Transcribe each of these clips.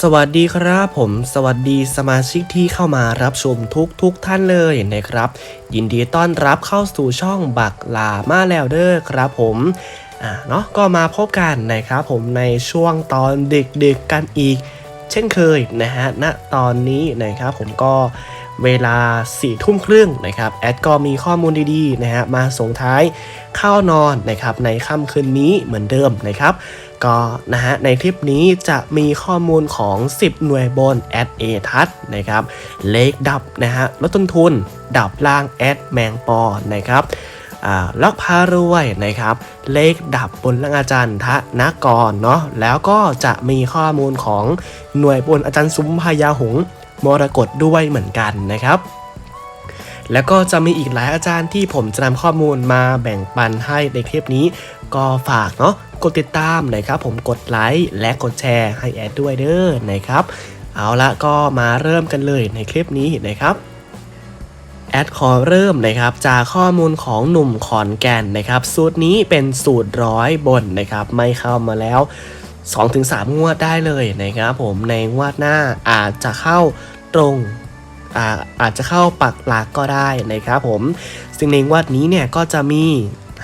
สวัสดีครับผม สวัสดีสมาชิกที่เข้ามารับชมทุกทุกๆท่านเลยนะครับ ยินดีต้อนรับเข้าสู่ช่องบักลามาแล้วเด้อครับผมอ่าเนาะก็มาพบกันนะครับผมในช่วงตอนดึกๆกันอีก เช่นเคยนะฮะณตอนนี้นะครับผมก็เวลา4ี่ทุ่มครึ่งนะครับแอดก็มีข้อมูลดีๆนะฮะมาส่งท้ายเข้านอนนะครับในค่ำคืนนี้เหมือนเดิมนะครับ ก็นะฮะในคลิปนี้จะมีข้อมูลของ 10 หน่วยบนแอดเอทัศนะครับ เลขดับนะฮะลดต้นทุน ดับล่างแอดแมงปอนะครับล็อกพารวยนะครับ เลขดับบนล่างอาจารย์ทะนกรเนาะแล้วก็จะมีข้อมูลของหน่วยบนอาจารย์ซุ้มพญาหงมรกตด้วยเหมือนกันนะครับ แล้วก็จะมีอีกหลายอาจารย์ที่ผมจะนำข้อมูลมาแบ่งปันให้ในคลิปนี้ ก็ฝากเนาะ กดติดตามนะครับผมกดไลค์และกดแชร์ให้แอดด้วยเด้อนะครับเอาละก็มาเริ่มกันเลยในคลิปนี้นะครับแอดขอเริ่มนะครับจากข้อมูลของหนุ่มขอนแก่นนะครับ สูตรนี้เป็นสูตรร้อยบนนะครับ ไม่เข้ามาแล้ว 2-3 งวดได้เลยนะครับผมในงวดหน้าอาจจะเข้าตรงอาอาจจะเข้าปักหลักก็ได้นะครับผมซึ่งในงวดนี้เนี่ยก็จะมี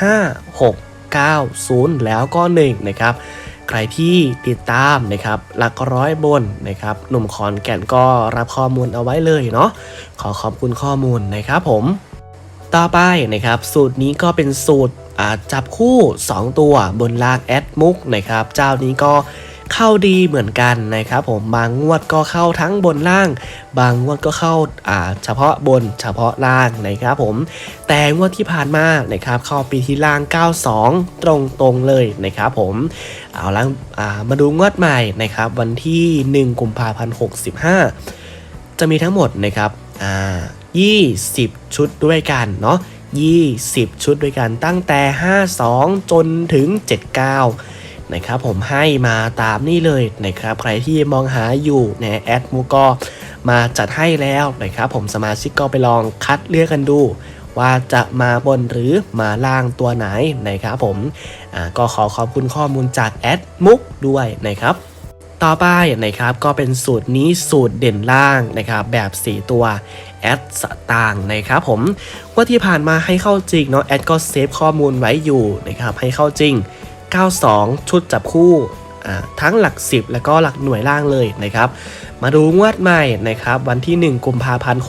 5 6 9 0 แล้วก็ 1 นะครับใครที่ติดตามนะครับหลักร้อยบนนะครับหนุ่มขอนแก่นก็รับข้อมูลเอาไว้เลยเนาะขอขอบคุณข้อมูลนะครับผมต่อไปนะครับสูตรนี้ก็เป็นสูตรจับคู่ 2 ตัวบนลากแอดมุกนะครับเจ้านี้ก็ เข้าดีเหมือนกันนะครับผมบางงวดก็เข้าทั้งบนล่าง บางงวดก็เข้าอ่าเฉพาะบนเฉพาะล่างนะครับผมแต่งวดที่ผ่านมานะครับเข้าปีที่ล่าง 92 ตรงตรงๆเลยนะครับผมเอาละอ่ามาดูงวดใหม่นะครับวันที่ 1 กุมภาพันธ์65 จะมีทั้งหมดนะครับอ่า20 ชุดด้วยกันเนาะ20 ชุดด้วยกันตั้งแต่ 52 จนถึง 79 นะครับผมให้มาตามนี่เลยนะครับใครที่มองหาอยู่ในแอดมูก็มาจัดให้แล้วนะครับผมสมาชิกก็ไปลองคัดเลือกกันดูว่าจะมาบนหรือมาล่างตัวไหนนะครับผมอ่าก็ขอขอบคุณข้อมูลจากแอดมุกด้วยนะครับ ต่อไปนะครับก็เป็นสูตรนี้สูตรเด่นล่างนะครับแบบ 4 ตัวแอดสตางนะครับผมว่าที่ผ่านมาให้เข้าจริงเนาะแอดก็เซฟข้อมูลไว้อยู่นะครับให้เข้าจริง 92 ชุดจับคู่ทั้งหลัก 10 แล้วก็หลักหน่วยล่างเลยนะครับ มาดูงวดใหม่นะครับ วันที่ 1 กุมภาพันธ์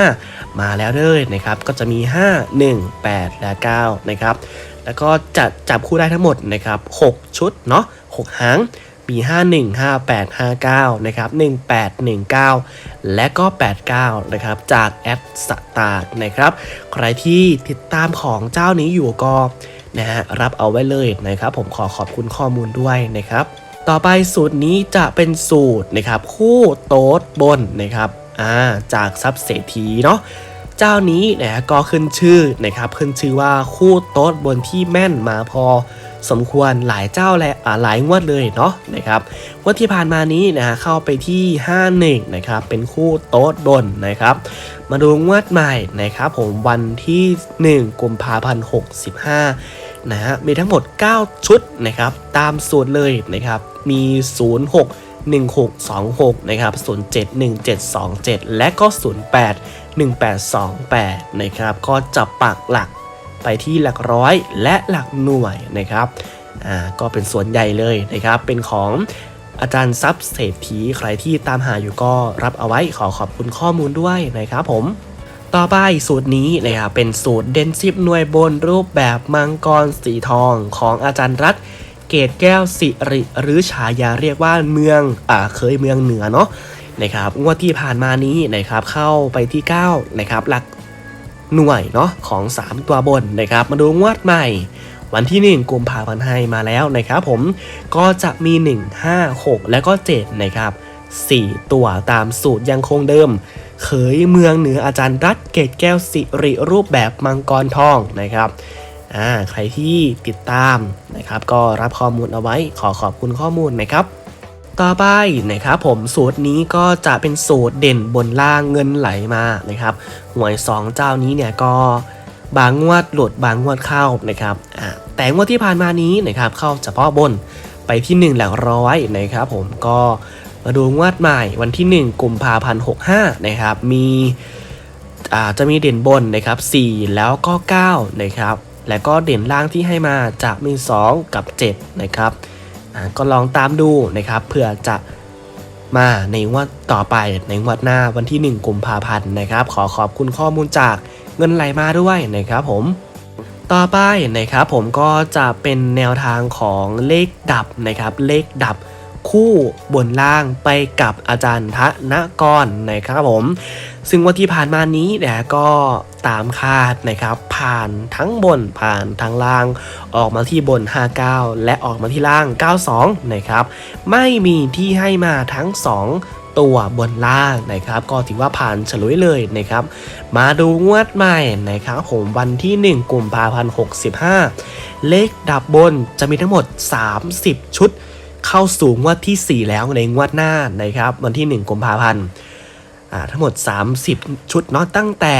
65 มาแล้วเลยนะครับ ก็จะมี 5 1 8 และ 9 นะครับ แล้วก็จะจับคู่ได้ทั้งหมดนะครับ 6 ชุดเนาะ6หางมี 51 58 59 นะครับ 18 19 และก็ 89 นะครับ จากแอดสตาร์นะครับ ใครที่ติดตามของเจ้านี้อยู่ก็ นะฮะรับเอาไว้เลยนะครับ ผมขอขอบคุณข้อมูลด้วยนะครับ ต่อไปสูตรนี้จะเป็นสูตรนะครับ คู่โต๊ดบนนะครับอ่าจากซับเศรษฐีเนาะเจ้านี้นะก็ขึ้นชื่อนะครับขึ้นชื่อว่าคู่โต๊ดบนที่แม่นมาพอ สมควรหลายเจ้าและอ่าหลายงวดเลยเนาะนะครับงวดที่ผ่านมานี้นะฮะเข้าไปที่ 51นะครับเป็นคู่โต๊ดบนนะครับมาดูงวดใหม่นะครับผมวันที่ 1กุมภาพันธ์65นะฮะมีทั้งหมด 9 ชุดนะครับตามสูตรเลยนะครับมี 06 1626นะครับ071727 และก็ 08 1828นะครับก็จะปักหลัก ไปที่หลักร้อยและหลักหน่วยนะครับอ่าก็เป็นส่วนใหญ่เลยนะครับ เป็นของอาจารย์ซับเศรษฐีใครที่ตามหาอยู่ก็รับเอาไว้ขอขอบคุณข้อมูลด้วยนะครับผมต่อไปสูตรนี้นะครับเป็นสูตรเด่นซิบหน่วยบนรูปแบบมังกรสีทองของอาจารย์รัฐ เกตแก้วสิริหรือฉายาเรียกว่าเมืองอ่าเคยเมืองเหนือเนาะนะครับงวดที่ผ่านมานี้นะครับเข้าไปที่9นะครับหลัก หน่วยเนาะของ 3 ตัวบนนะครับมาดูงวดใหม่ วันที่ 1กุมภาพันธ์ให้มาแล้วนะครับผมก็จะมี 1 5 6 แล้วก็7นะครับ4 ตัวตามสูตรยังคงเดิมเขยเมืองเหนืออาจารย์รัฐเกตแก้วสิริรูปแบบมังกรทองนะครับอ่าใครที่ติดตามนะครับ ก็รับข้อมูลเอาไว้ขอขอบคุณข้อมูลนะครับ ต่อไปนะครับผมสูตรนี้ก็จะเป็นสูตรเด่นบนล่างเงินไหลมานะครับหวย 2 เจ้านี้เนี่ยก็บางงวดหลุดบางงวดเข้านะครับแต่งวดที่ผ่านมานี้นะครับเข้าเฉพาะบนไปที่1หลักร้อยนะครับผมก็มาดูงวดใหม่วันที่ 1กุมภาพันธ์65นะครับมีอาจะมีเด่นบนนะครับ4แล้วก็9นะครับแล้วก็เด่นล่างที่ให้มาจะมี 2 กับ7นะครับ ก็ลองตามดูนะครับเพื่อจะมาในงวดต่อไปในงวดหน้าวันที่ 1กุมภาพันธ์นะครับ ขอขอบคุณข้อมูลจากเงินไหลมาด้วยนะครับผมต่อไปนะครับผมก็จะเป็นแนวทางของเลขดับนะครับเลขดับ คู่บนล่างไปกับอาจารย์ทะนกรนะครับผม ซึ่งวันที่ผ่านมานี้เนี่ยก็ตามคาดนะครับ ผ่านทั้งบนผ่านทั้งล่าง ออกมาที่บน 59 และออกมาที่ล่าง 92 นะครับ ไม่มีที่ให้มาทั้ง 2ตัวบนล่างนะครับ ก็ถือว่าผ่านฉลุยเลยนะครับ มาดูงวดใหม่นะครับ ผมวันที่ 1กุมภาพันธ์65 เลขดับบนจะมีทั้งหมด 30 ชุด เข้าสู่งวดที่ 4 แล้วในงวดหน้านะครับ วันที่ 1กุมภาพันธ์อ่าทั้งหมด 30 ชุดเนาะตั้งแต่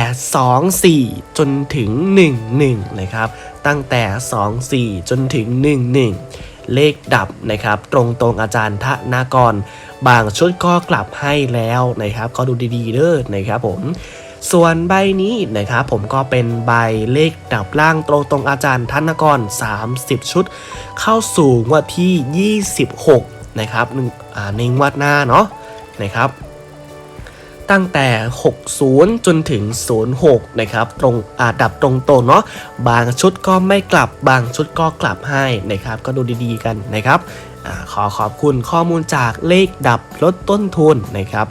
2 4 จนถึง 1 1 นะครับ ตั้งแต่ 2 4 จนถึง 1 1 เลขดับนะครับ ตรงตรงๆอาจารย์ทะนากร บางชุดก็กลับให้แล้วนะครับ ก็ดูดีๆเด้อนะครับผม ส่วนใบนี้นะครับผมก็เป็นใบเลขดับล่างตรงตรงอาจารย์ธนกร 30 ชุด เข้าสู่งวดที่ 26 นะครับหนึ่งอ่าในงวดหน้าเนาะนะครับตั้งแต่ 60 จนถึง 06 นะครับ ตรงอาดับตรงๆเนาะ บางชุดก็ไม่กลับ บางชุดก็กลับให้นะครับ ก็ดูดีๆกันนะครับอขอขอบคุณข้อมูลจากเลขดับลดต้นทุนนะครับ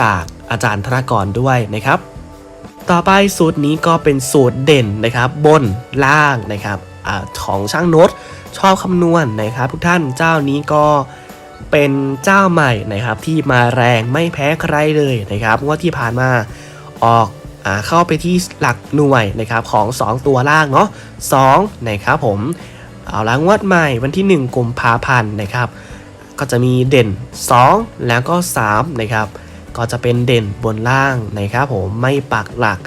จากอาจารย์ธนกรด้วยนะครับ ต่อไปสูตรนี้ก็เป็นสูตรเด่นนะครับ บนล่างนะครับอของช่างโน้ตชอบคำนวณนะครับ ทุกท่านเจ้านี้ก็เป็นเจ้าใหม่นะครับ ที่มาแรงไม่แพ้ใครเลยนะครับว่าที่ผ่านมาออกอเข้าไปที่หลักหน่วยนะครับของ 2 ตัวล่างเนาะ2นะครับผมเอาละงวดใหม่วันที่ 1กุมภาพันธ์นะครับ ก็จะมีเด่น 2 แล้วก็ 3 นะครับ ก็จะเป็นเด่นบนล่างนะครับผมไม่ปักหลัก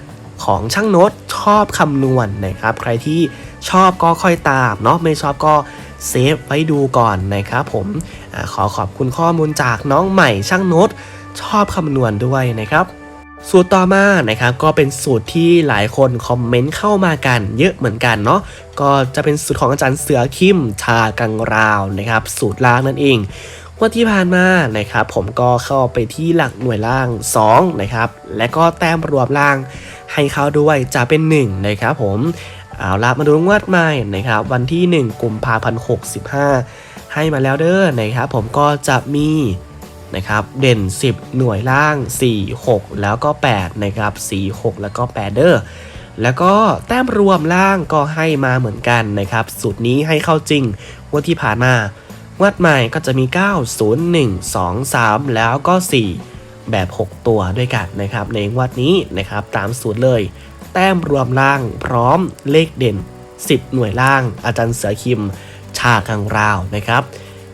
ของช่างโน้ตชอบคำนวณนะครับ ใครที่ชอบก็ค่อยตามเนาะไม่ชอบก็เซฟไว้ดูก่อนนะครับผมอขอขอบคุณข้อมูลจากน้องใหม่ช่างโน้ตชอบคำนวณด้วยนะครับสูตรต่อมานะครับก็เป็นสูตรที่หลายคนคอมเมนต์เข้ามากัน เยอะเหมือนกันเนาะก็จะเป็นสูตรของอาจารย์เสือคิมชากังราวนะครับ สูตรล่างนั่นเอง งวันที่ผ่านมานะครับผมก็เข้าไปที่หลักหน่วยล่าง2นะครับและก็แต้มรวมล่างให้เข้าด้วยจะเป็น 1 นะครับผมเอาละมาดูงวดใหม่นะครับวันที่ 1กุมภาพันธ์65 ให้มาแล้วเด้อนะครับผมก็จะมีนะครับเด่น 10 หน่วยล่าง 4 6 แล้วก็8นะครับ4 6 แล้วก็8เด้อแล้วก็แต้มรวมล่างก็ให้มาเหมือนกันนะครับสูตรนี้ให้เข้าจริงงวดที่ผ่านมา วัดใหม่ก็จะมี 9 0 1 2 3 แล้วก็ 4 แบบ 6 ตัวด้วยกันนะครับในงวดนี้นะครับตามสูตรเลย แต้มรวมล่างพร้อมเลขเด่น 10 หน่วยล่าง อาจารย์เสือคิม ชากังราวนะครับ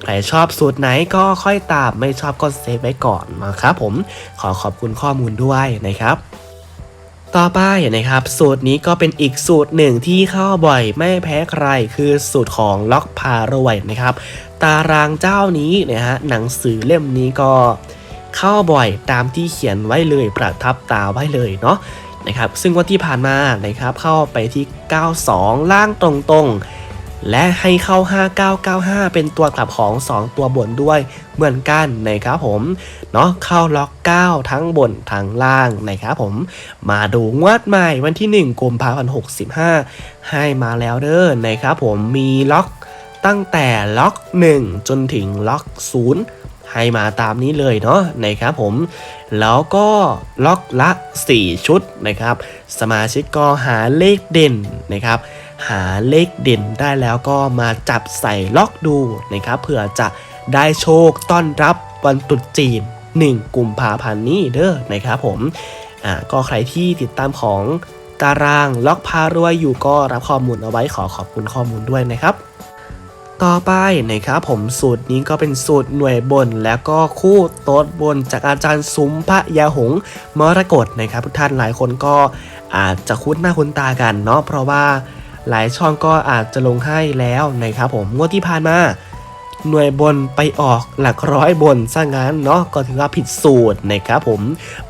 ใครชอบสูตรไหนก็ค่อยตามไม่ชอบก็เซฟไว้ก่อนนะครับผมขอขอบคุณข้อมูลด้วยนะครับ ต่อไปนะครับ สูตรนี้ก็เป็นอีกสูตรหนึ่งที่เข้าบ่อยไม่แพ้ใครคือสูตรของล็อกพารวยนะครับ ตารางเจ้านี้นะฮะหนังสือเล่มนี้ก็เข้าบ่อยตามที่เขียนไว้เลยประทับตาไว้เลยเนาะนะครับซึ่งวันที่ผ่านมานะครับเข้าไปที่ 92 ล่างตรงๆ และให้เข้า 5995 เป็นตัวกลับของ 2 ตัวบนด้วยเหมือนกันนะครับผมเนาะเข้าล็อก 9 ทั้งบนทั้งล่างนะครับผมมาดูงวดใหม่วันที่1กุมภาพันธ์65 ให้มาแล้วเด้อนะครับผมมีล็อก ตั้งแต่ล็อก 1 จนถึงล็อก 0 ให้มาตามนี้เลยเนาะนะครับผม แล้วก็ล็อกละ 4 ชุดนะครับ สมาชิกก็หาเลขเด่นนะครับหาเลขเด่นได้แล้วก็มาจับใส่ล็อกดูนะครับเผื่อจะได้โชคต้อนรับวันตรุษจีน 1กุมภาพันธ์นี้เด้อนะครับผมอ่าก็ใครที่ติดตามของตารางล็อกพารวยอยู่ก็รับข้อมูลเอาไว้ขอขอบคุณข้อมูลด้วยนะครับ ต่อไปนะครับผมสูตรนี้ก็เป็นสูตรหน่วยบน แล้วก็คู่โต๊ดบนจากอาจารย์ซุ้มพระยาหงส์มรกตนะครับทุกท่านหลายคนก็อาจจะคุ้นหน้าคุ้นตากันเนาะเพราะว่าหลายช่องก็อาจจะลงให้แล้วนะครับผมงวดที่ผ่านมาหน่วยบนไปออกหลักร้อยบนซะงั้นเนาะก็ถือว่าผิดสูตรนะครับผม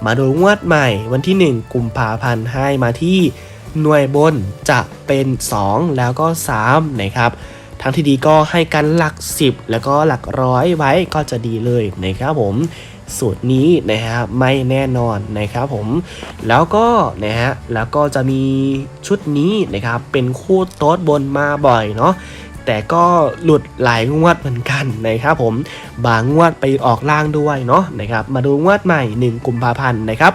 มาดูงวดใหม่วันที่ 1 กุมภาพันธ์ให้มาที่หน่วยบนจะเป็น 2 แล้วก็3นะครับ ทางที่ดีก็ให้กันหลัก 10 แล้วก็หลักร้อยไว้ก็จะดีเลยนะครับผมสูตรนี้นะฮะไม่แน่นอนนะครับผมแล้วก็นะฮะแล้วก็จะมีชุดนี้นะครับเป็นคู่โต๊ดบนมาบ่อยเนาะแต่ก็หลุดหลายงวดเหมือนกันนะครับผมบางงวดไปออกล่างด้วยเนาะนะครับมาดูงวดใหม่ 1กุมภาพันธ์นะครับ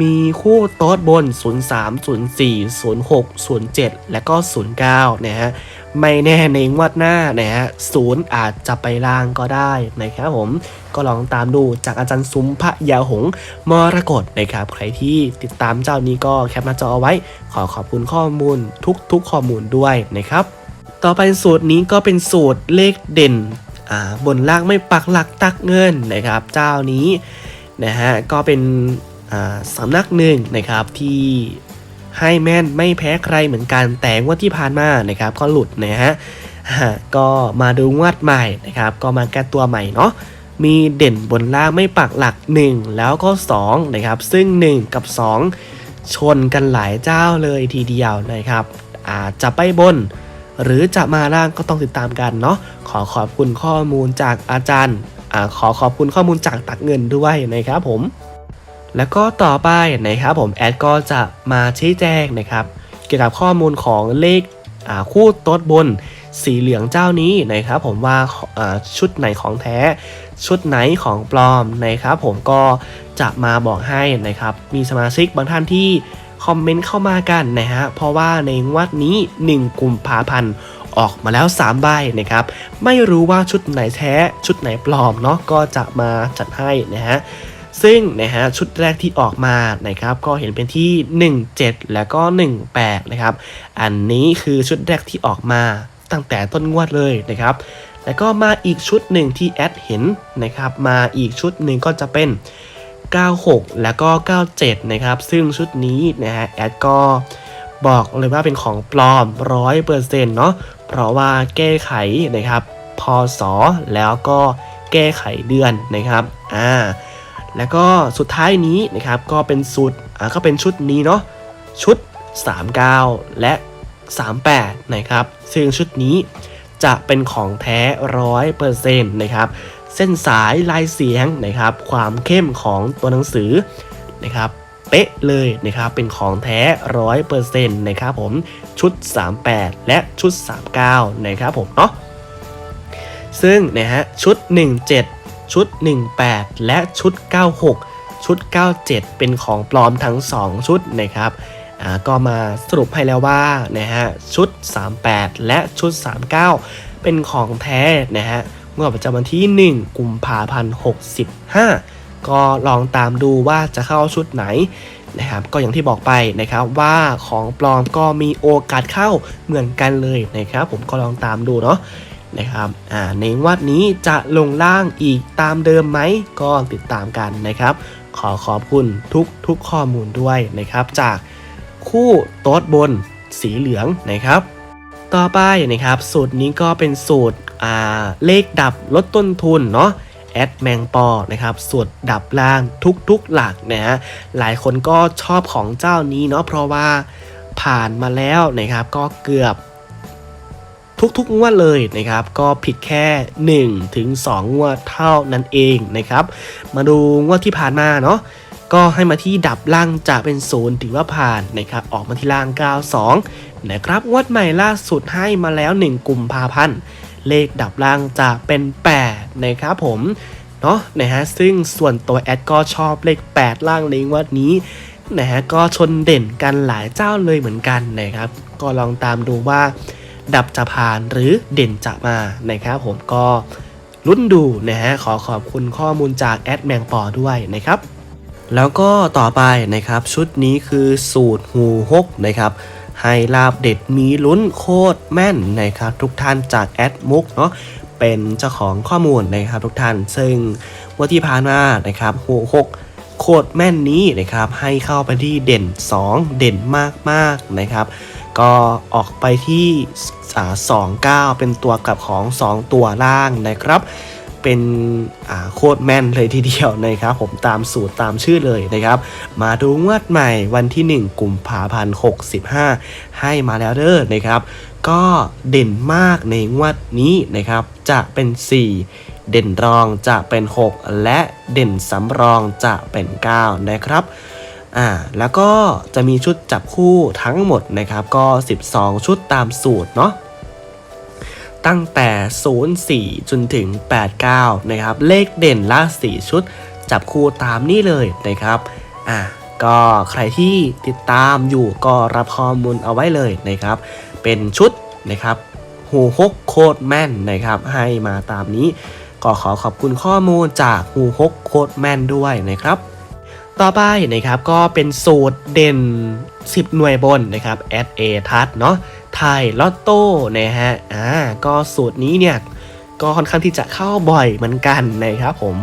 มีคู่โต๊ดบน 03 04 06 07 และก็ 09นะฮะ ไม่แน่ในงวดหน้านะฮะศูนย์อาจจะไปล่างก็ได้นะครับผมก็ลองตามดูจากอาจารย์ซุ้มพระยาหงส์มรกตนะครับใครที่ติดตามเจ้านี้ก็แคปหน้าจอเอาไว้ ขอขอบคุณข้อมูลทุกๆข้อมูลด้วยนะครับ ต่อไปสูตรนี้ก็เป็นสูตรเลขเด่นบนล่างไม่ปักหลักตักเงินนะครับ เจ้านี้นะฮะก็เป็นสำนักหนึ่งนะครับที่ ให้แมนไม่แพ้ใครเหมือนกันแต่ว่าที่ผ่านมานะครับก็หลุดนะฮะก็มาดูงวดใหม่นะครับก็มาแก้ตัวใหม่เนาะมีเด่นบนล่างไม่ปักหลัก 1 แล้วก็2นะครับซึ่ง 1 กับ 2 ชนกันหลายเจ้าเลยทีเดียวนะครับอาจจะไปบน หรือจะมาล่างก็ต้องติดตามกันเนาะขอขอบคุณข้อมูลจากอาจารย์อขอขอบคุณข้อมูลจากตักเงินด้วยนะครับผม แล้วก็ต่อไปนะครับผมแอดก็จะมาชี้แจงนะครับ เกี่ยวกับข้อมูลของเลขคู่โต๊ดบนสีเหลืองเจ้านี้นะครับผมว่าชุดไหนของแท้ ชุดไหนของปลอมนะครับผมก็จะมาบอกให้นะครับ มีสมาชิกบางท่านที่คอมเมนต์เข้ามากันนะฮะเพราะว่าในงวดนี้ 1กลุ่มภาพันธ์ออกมาแล้ว 3 ใบนะครับ ไม่รู้ว่าชุดไหนแท้ชุดไหนปลอมเนาะก็จะมาจัดให้นะฮะ ซึ่งนะฮะชุดแรกที่ออกมานะครับก็เห็นเป็นที่ 17 แล้วก็ 18 นะครับ อันนี้คือชุดแรกที่ออกมาตั้งแต่ต้นงวดเลยนะครับ แล้วก็มาอีกชุดหนึ่งที่แอดเห็นนะครับมาอีกชุดหนึ่งก็จะเป็น 96 แล้วก็ 97 นะครับ ซึ่งชุดนี้นะฮะแอดก็บอกเลยว่าเป็นของปลอม100%เนาะเพราะว่าแก้ไขนะครับพศแล้วก็แก้ไขเดือนนะครับอ่า แล้วก็สุดท้ายนี้นะครับก็เป็นสูตรอ่าก็เป็นชุดนี้เนาะชุด 39 และ 38 นะครับ ซึ่งชุดนี้จะเป็นของแท้ร้อยเปอร์เซ็นต์นะครับ เส้นสายลายเสียงนะครับ ความเข้มของตัวหนังสือนะครับเป๊ะเลยนะครับ เป็นของแท้ร้อยเปอร์เซ็นต์นะครับผมชุด 38 และชุด 39 นะครับผมเนาะซึ่งนะฮะชุด 17 ชุด 18 และชุด 96 ชุด 97 เป็นของปลอมทั้ง 2 ชุดนะครับอ่าก็มาสรุปให้แล้วว่านะฮะชุด 38 และชุด 39 เป็นของแท้นะฮะเมื่อประจำวันที่ 1 กุมภาพันธ์65 ก็ลองตามดูว่าจะเข้าชุดไหนนะครับก็อย่างที่บอกไปนะครับว่าของปลอมก็มีโอกาสเข้าเหมือนกันเลยนะครับผมก็ลองตามดูเนาะ นะครับอ่าในวัดนี้จะลงล่างอีกตามเดิมไหมก็ติดตามกันนะครับ ขอขอบคุณทุกทุกข้อมูลด้วยนะครับ จากคู่โต๊ดบนสีเหลืองนะครับ ต่อไปนะครับ สูตรนี้ก็เป็นสูตรอ่าเลขดับลดต้นทุนเนาะแอดแมงปอนะครับสูตรดับล่างทุกๆหลักนะฮะหลายคนก็ชอบของเจ้านี้เนาะเพราะว่าผ่านมาแล้วนะครับก็เกือบ ทุกๆงวดเลยนะครับ ก็ผิดแค่1ถึง2งวดเท่านั้นเองนะครับ มาดูงวดที่ผ่านมาเนาะก็ให้มาที่ดับล่างจะเป็นศูนย์ถือว่าผ่านนะครับออกมาที่ล่าง 92 นะครับงวดใหม่ล่าสุดให้มาแล้ว 1กลุ่มภาพันธ์เลขดับล่างจะเป็น8นะครับผมเนาะนะฮะซึ่งส่วนตัวแอดก็ชอบเลข 8 ล่างในงวดนี้นะฮะก็ชนเด่นกันหลายเจ้าเลยเหมือนกันนะครับ ก็ลองตามดูว่า ดับจะผ่านหรือเด่นจะมานะครับผมก็ลุ้นดูนะฮะขอขอบคุณข้อมูลจากแอดแมงปอด้วยนะครับ แล้วก็ต่อไปนะครับชุดนี้คือสูตรหูฮกนะครับให้ลาบเด็ดมีลุ้นโคตรแม่นนะครับทุกท่านจากแอดมุกเนาะเป็นเจ้าของข้อมูลนะครับทุกท่าน ซึ่งวันที่ผ่านมานะครับหูฮกโคตรแม่นนี้นะครับให้เข้าไปที่เด่น 2 เด่นมากๆนะครับ ก็ออกไปที่สองเก้าเป็นตัวกลับของ 2 ตัวล่างนะครับ เป็นโคตรแม่นเลยทีเดียวนะครับ ผมตามสูตรตามชื่อเลยนะครับ มาดูงวดใหม่วันที่ 1กุมภาพันธ์65ให้มาแล้วเด้อนะครับ ก็เด่นมากในงวดนี้นะครับ จะเป็น 4 เด่นรองจะเป็น 6 และเด่นสำรองจะเป็น 9 นะครับ อ่าแล้วก็จะมีชุดจับคู่ทั้งหมดนะครับก็ 12 ชุดตามสูตรเนาะตั้งแต่ 04 จนถึง 89 นะครับ เลขเด่นละ4ชุด จับคู่ตามนี่เลยนะครับ อะ ก็ใครที่ติดตามอยู่ก็รับข้อมูลเอาไว้เลยนะครับ เป็นชุดนะครับหูฮกโคตรแม่นนะครับ ให้มาตามนี้ ก็ขอขอบคุณข้อมูลจากหูฮกโคตรแม่นด้วยนะครับ ต่อไปนะครับก็เป็นสูตรเด่น 10 หน่วยบนนะครับ s a ทัดเนาะไทยลอตโต้นะฮะอ่าก็สูตรนี้เนี่ยก็ค่อนข้างที่จะเข้าบ่อยเหมือนกันนะครับผม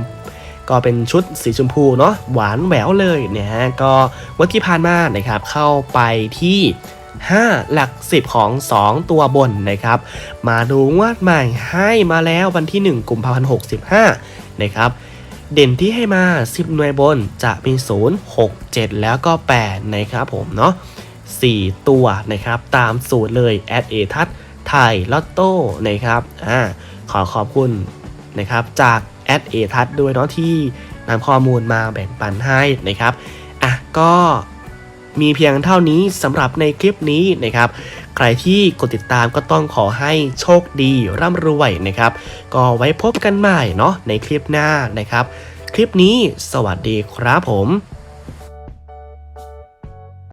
ก็เป็นชุดสีชมพูเนาะหวานแหววเลยเนี่ยฮะก็วันที่ผ่านมานะครับเข้าไปที่ 5 หลัก 10 ของ 2 ตัวบนนะครับ มาดูงวดใหม่ให้มาแล้ววันที่ 1 กุมภาพันธ์65 นะครับ เด่นที่ให้มา 10 หน่วยบนจะมี 0 6 7 แล้วก็ 8 นะครับผมเนาะ4 ตัวนะครับตามสูตรเลยแอดเอทัศไทยลอตโต้นะครับอ่าขอขอบคุณนะครับจากแอดเอทัศด้วยเนาะที่นำข้อมูลมาแบ่งปันให้นะครับอะก็มีเพียงเท่านี้สำหรับในคลิปนี้นะครับ ใครที่กดติดตามก็ต้องขอให้โชคดีร่ำรวยนะครับ ก็ไว้พบกันใหม่เนาะในคลิปหน้านะครับ คลิปนี้สวัสดีครับผม